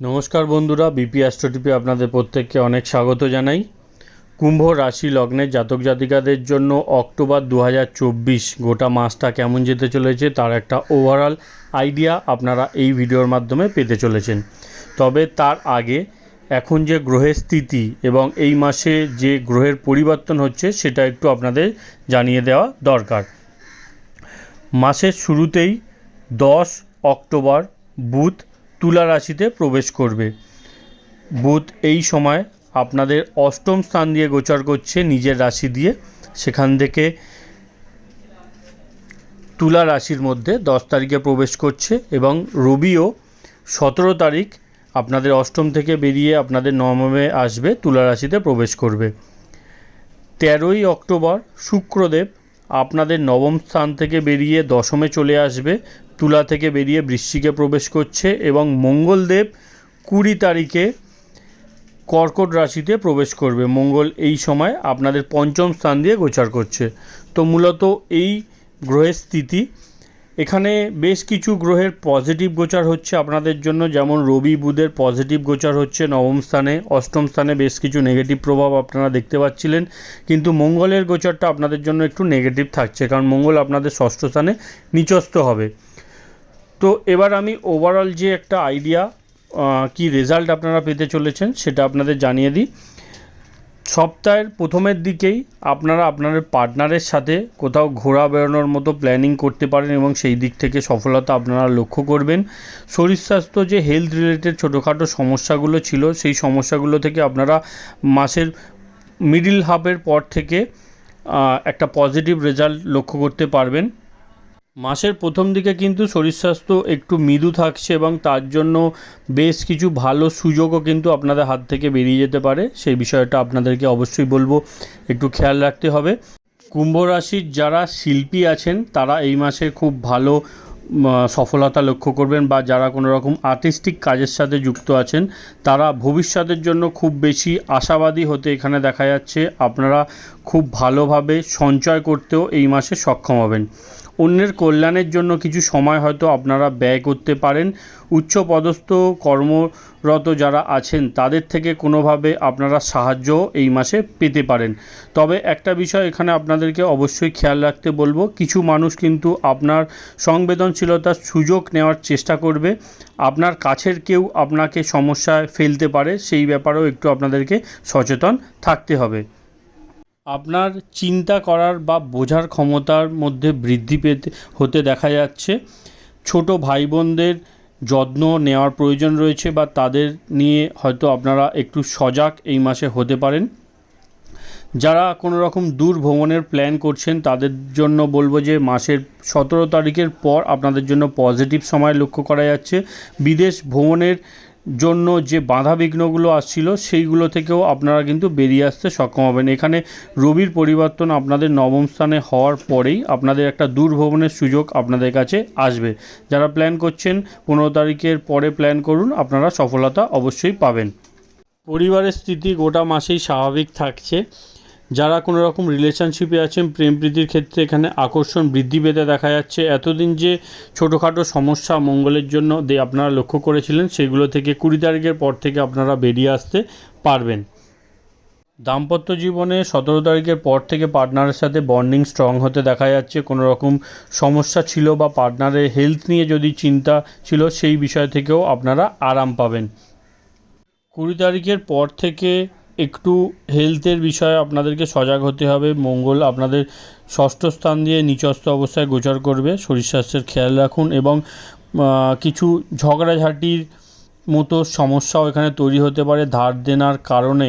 নমস্কার বন্ধুরা বিপি অ্যাস্ট্রোটিপে আপনাদের প্রত্যেককে অনেক স্বাগত জানাই। কুম্ভ রাশি লগ্নের জাতক জাতিকাদের জন্য অক্টোবর দু হাজার চব্বিশ গোটা মাসটা কেমন যেতে চলেছে তার একটা ওভারঅল আইডিয়া আপনারা এই ভিডিওর মাধ্যমে পেতে চলেছেন। তবে তার আগে এখন যে গ্রহের স্থিতি এবং এই মাসে যে গ্রহের পরিবর্তন হচ্ছে সেটা একটু আপনাদের জানিয়ে দেওয়া দরকার। মাসের শুরুতেই দশ অক্টোবর বুধ তুলা রাশিতে প্রবেশ করবে। বুধ এই সময় আপনাদের অষ্টম স্থান দিয়ে গোচর করছে নিজের রাশি দিয়ে। সেখান থেকে তুলা রাশির মধ্যে দশ তারিখে প্রবেশ করছে এবং রবিও সতেরো তারিখ আপনাদের অষ্টম থেকে বেরিয়ে আপনাদের নবমে আসবে, তুলা রাশিতে প্রবেশ করবে। তেরোই অক্টোবর শুক্রদেব আপনাদের নবম স্থান থেকে বেরিয়ে দশমে চলে আসবে তুলা থেকে বেরিয়ে বৃশ্চিকে প্রবেশ করছে এবং মঙ্গলদেব কুড়ি তারিখে কর্কট রাশিতে প্রবেশ করবে। মঙ্গল এই সময় আপনাদের পঞ্চম স্থান দিয়ে গোচার করছে। তো মূলত এই গ্রহের স্থিতি। এখানে বেশ কিছু গ্রহের পজিটিভ গোচার হচ্ছে আপনাদের জন্য। যেমন রবি বুধের পজিটিভ গোচার হচ্ছে। নবম স্থানে, অষ্টম স্থানে বেশ কিছু নেগেটিভ প্রভাব আপনারা দেখতে পাচ্ছিলেন। কিন্তু মঙ্গলের গোচারটা আপনাদের জন্য একটু নেগেটিভ থাকছে। কারণ মঙ্গল আপনাদের ষষ্ঠ স্থানে নিচস্থ হবে। তো এবার আমি ওভারঅল যে একটা আইডিয়া কি রেজাল্ট আপনারা পেতে চলেছেন সেটা আপনাদের জানিয়ে দিই। সপ্তাহের প্রথমের দিকেই আপনারা আপনাদের পার্টনারের সাথে কোথাও ঘোরা বেড়ানোর মতো প্ল্যানিং করতে পারেন এবং সেই দিক থেকে সফলতা আপনারা লক্ষ্য করবেন। শরীর স্বাস্থ্য যে হেলথ রিলেটেড ছোটোখাটো সমস্যাগুলো ছিল, সেই সমস্যাগুলো থেকে আপনারা মাসের মিডিল হাফের পর থেকে একটা পজিটিভ রেজাল্ট লক্ষ্য করতে পারবেন। মাসের প্রথম দিকে কিন্তু শরীর স্বাস্থ্য একটু মৃদু থাকছে এবং তার জন্য বেশ কিছু ভালো সুযোগও কিন্তু আপনাদের হাত থেকে বেরিয়ে যেতে পারে। সেই বিষয়টা আপনাদেরকে অবশ্যই বলব, একটু খেয়াল রাখতে হবে। কুম্ভ রাশির যারা শিল্পী আছেন, তারা এই মাসে খুব ভালো সফলতা লক্ষ্য করবেন বা যারা কোনো রকম আর্টিস্টিক কাজের সাথে যুক্ত আছেন, তারা ভবিষ্যতের জন্য খুব বেশি আশাবাদী হতে এখানে দেখা যাচ্ছে। আপনারা খুব ভালোভাবে সঞ্চয় করতেও এই মাসে সক্ষম হবেন। অন্যের কল্যাণের জন্য কিছু সময় হয়তো আপনারা ব্যয় করতে পারেন। উচ্চপদস্থ কর্মরত যারা আছেন, তাদের থেকে কোনোভাবে আপনারা সাহায্য এই মাসে পেতে পারেন। তবে একটা বিষয় এখানে আপনাদেরকে অবশ্যই খেয়াল রাখতে বলব, কিছু মানুষ কিন্তু আপনার সংবেদনশীলতার সুযোগ নেওয়ার চেষ্টা করবে। আপনার কাছের কেউ আপনাকে সমস্যায় ফেলতে পারে, সেই ব্যাপারেও একটু আপনাদেরকে সচেতন থাকতে হবে। আপনার চিন্তা করার বা বোঝার ক্ষমতার মধ্যে বৃদ্ধি পেতে, হতে দেখা যাচ্ছে। ছোট ভাই বোনদের যত্ন নেওয়ার প্রয়োজন রয়েছে বা তাদের নিয়ে হয়তো আপনারা একটু সজাগ এই মাসে হতে পারেন। যারা কোনো রকম দূর ভ্রমণের প্ল্যান করছেন, তাদের জন্য বলব যে মাসের সতেরো তারিখের পর আপনাদের জন্য পজিটিভ সময় লক্ষ্য করা যাচ্ছে। বিদেশ ভ্রমণের জন্য যে বাধা বিঘ্নগুলো আসছিল, সেইগুলো থেকেও আপনারা কিন্তু বেরিয়ে আসতে সক্ষম হবেন। এখানে রবির পরিবর্তন আপনাদের নবম স্থানে হওয়ার পরেই আপনাদের একটা দূর ভ্রমণের সুযোগ আপনাদের কাছে আসবে। যারা প্ল্যান করছেন, পনেরো তারিখের পরে প্ল্যান করুন, আপনারা সফলতা অবশ্যই পাবেন। পরিবারের স্থিতি গোটা মাসেই স্বাভাবিক থাকছে। যারা কোনো রকম রিলেশনশিপে আছেন, প্রেম প্রীতির ক্ষেত্রে এখানে আকর্ষণ বৃদ্ধি পেতে দেখা যাচ্ছে। এতদিন যে ছোটোখাটো সমস্যা মঙ্গলের জন্য দে আপনারা লক্ষ্য করেছিলেন, সেগুলো থেকে কুড়ি তারিখের পর থেকে আপনারা বেরিয়ে আসতে পারবেন। দাম্পত্য জীবনে সতেরো তারিখের পর থেকে পার্টনারের সাথে বন্ডিং স্ট্রং হতে দেখা যাচ্ছে। কোনো রকম সমস্যা ছিল বা পার্টনারের হেলথ নিয়ে যদি চিন্তা ছিল, সেই বিষয় থেকেও আপনারা আরাম পাবেন। কুড়ি তারিখের পর থেকে একটু হেলথের বিষয়ে আপনাদেরকে সজাগ হতে হবে। মঙ্গল আপনাদের ষষ্ঠ স্থান দিয়ে নিচস্থ অবস্থায় গোচর করবে। শরীর স্বাস্থ্যের খেয়াল রাখুন এবং কিছু ঝগড়াঝাটির মতো সমস্যাও এখানে তৈরি হতে পারে। ধার দেনার কারণে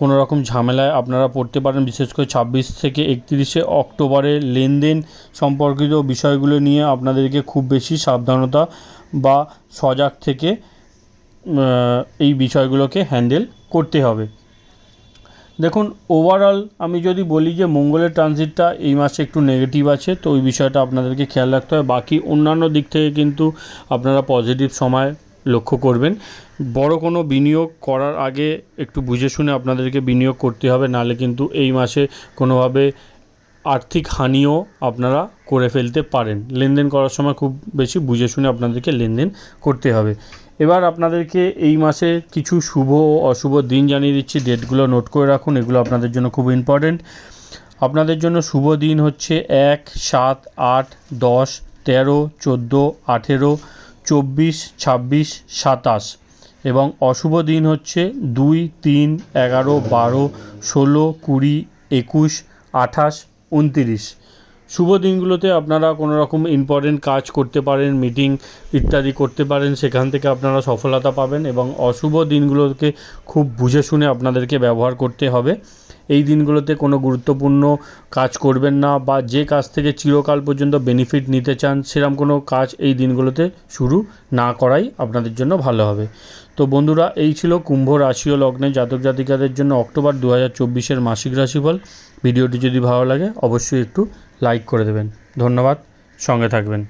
কোনো রকম ঝামেলায় আপনারা পড়তে পারেন। বিশেষ করে ছাব্বিশ থেকে একত্রিশে অক্টোবরে লেনদেন সম্পর্কিত বিষয়গুলো নিয়ে আপনাদেরকে খুব বেশি সাবধানতা বা সজাগ থেকে এই বিষয়গুলোকে হ্যান্ডেল করতে হবে। দেখুন ওভারঅল আমি যদি বলি যে মঙ্গলের ট্রানজিটটা এই মাসে একটু নেগেটিভ আছে, তো ওই বিষয়টা আপনাদেরকে খেয়াল রাখতে হবে। বাকি অন্যান্য দিক থেকে কিন্তু আপনারা পজিটিভ সময় লক্ষ্য করবেন। বড় কোনো বিনিয়োগ করার আগে একটু বুঝে শুনে আপনাদেরকে বিনিয়োগ করতে হবে, নাহলে কিন্তু এই মাসে কোনোভাবে আর্থিক হানিও আপনারা করে ফেলতে পারেন। লেনদেন করার সময় খুব বেশি বুঝে শুনে আপনাদেরকে লেনদেন করতে হবে। এবার আপনাদেরকে এই মাসে কিছু শুভ ও অশুভ দিন জানিয়ে দিচ্ছি। ডেটগুলো নোট করে রাখুন, এগুলো আপনাদের জন্য খুব ইম্পর্টেন্ট আপনাদের জন্য শুভ দিন হচ্ছে এক, সাত, আট, দশ, তেরো, চোদ্দ, আঠেরো, চব্বিশ, ছাব্বিশ, সাতাশ। এবং অশুভ দিন হচ্ছে দুই, তিন, এগারো, বারো, ষোলো, কুড়ি, একুশ, আঠাশ, উনতিরিশ। শুভ দিনগুলোতে আপনারা কোনো রকম ইম্পর্টেন্ট কাজ করতে পারেন মিটিং ইত্যাদি করতে পারেন, সেখান থেকে আপনারা সফলতা পাবেন এবং অশুভ দিনগুলোকে খুব বুঝে শুনে আপনাদেরকে ব্যবহার করতে হবে। এই দিনগুলোতে কোনো গুরুত্বপূর্ণ কাজ করবেন না বা যে কাজ থেকে চিরকাল পর্যন্ত বেনিফিট নিতে চান সেরকম কোনো কাজ এই দিনগুলোতে শুরু না করাই আপনাদের জন্য ভালো হবে। তো বন্ধুরা, এই ছিল কুম্ভ রাশি ও লগ্নে জাতক জাতিকাদের জন্য অক্টোবর দু হাজার চব্বিশের মাসিক রাশিফল। ভিডিওটি যদি ভালো লাগে, অবশ্যই একটু লাইক করে দেবেন। ধন্যবাদ, সঙ্গে থাকবেন।